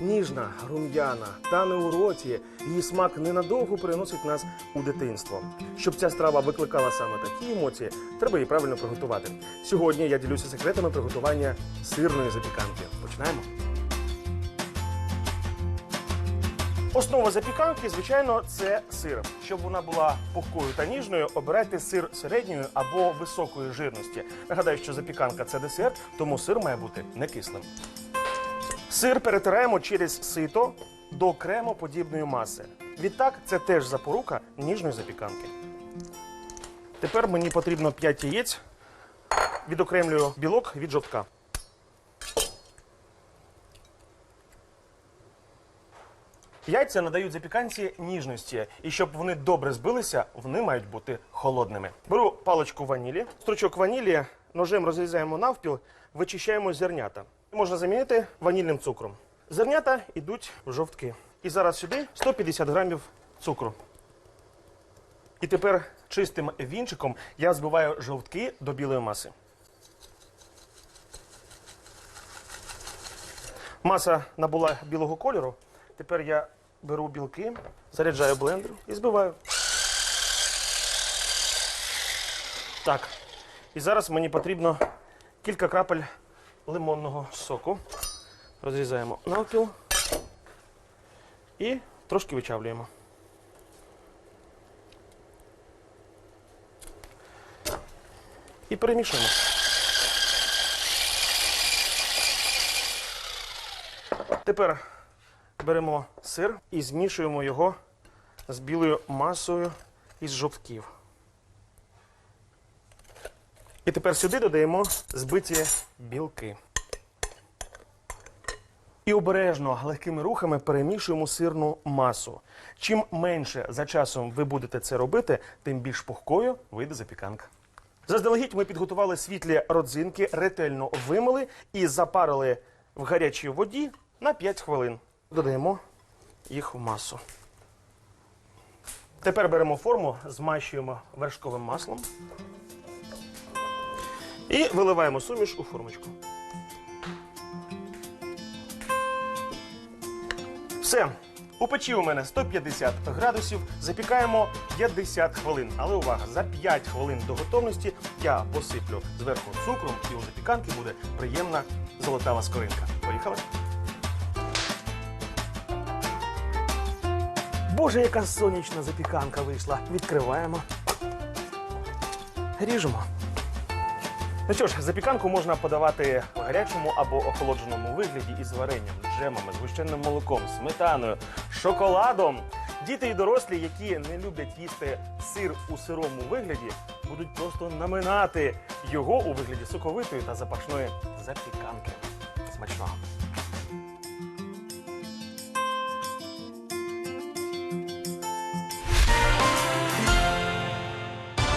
ніжна, рум'яна, тане у роті. Її смак ненадовго переносить нас у дитинство. Щоб ця страва викликала саме такі емоції, треба її правильно приготувати. Сьогодні я ділюся секретами приготування сирної запіканки. Починаємо. Основа запіканки, звичайно, це сир. Щоб вона була пухкою та ніжною, обирайте сир середньої або високої жирності. Нагадаю, що запіканка це десерт, тому сир має бути не кислим. Сир перетираємо через сито до кремоподібної маси. Відтак, це теж запорука ніжної запіканки. Тепер мені потрібно 5 яєць. Відокремлюю білок від жовтка. Яйця надають запіканці ніжності, і щоб вони добре збилися, вони мають бути холодними. Беру паличку ванілі, стручок ванілі, ножем розрізаємо навпіл, вичищаємо зернята. Можна замінити ванільним цукром. Зернята йдуть в жовтки. І зараз сюди 150 грамів цукру. І тепер чистим вінчиком я збиваю жовтки до білої маси. Маса набула білого кольору. Тепер я беру білки, заряджаю блендер і збиваю. Так. І зараз мені потрібно кілька крапель лимонного соку. Розрізаємо навпіл і трошки вичавлюємо. І перемішуємо. Тепер беремо сир і змішуємо його з білою масою із жовтків. І тепер сюди додаємо збиті білки. І обережно легкими рухами перемішуємо сирну масу. Чим менше за часом ви будете це робити, тим більш пухкою вийде запіканка. Заздалегідь ми підготували світлі родзинки, ретельно вимили і запарили в гарячій воді на 5 хвилин. Додаємо їх в масу. Тепер беремо форму, змащуємо вершковим маслом і виливаємо суміш у формочку. Все. У печі у мене 150 градусів. Запікаємо 50 хвилин. Але увага, за 5 хвилин до готовності я посиплю зверху цукром і у запіканки буде приємна золотава скоринка. Поїхали? Боже, яка сонячна запіканка вийшла. Відкриваємо. Ріжемо. Ну що ж, запіканку можна подавати в гарячому або охолодженому вигляді із варенням, джемами, згущеним молоком, сметаною, шоколадом. Діти і дорослі, які не люблять їсти сир у сирому вигляді, будуть просто наминати його у вигляді соковитої та запашної запіканки. Смачного!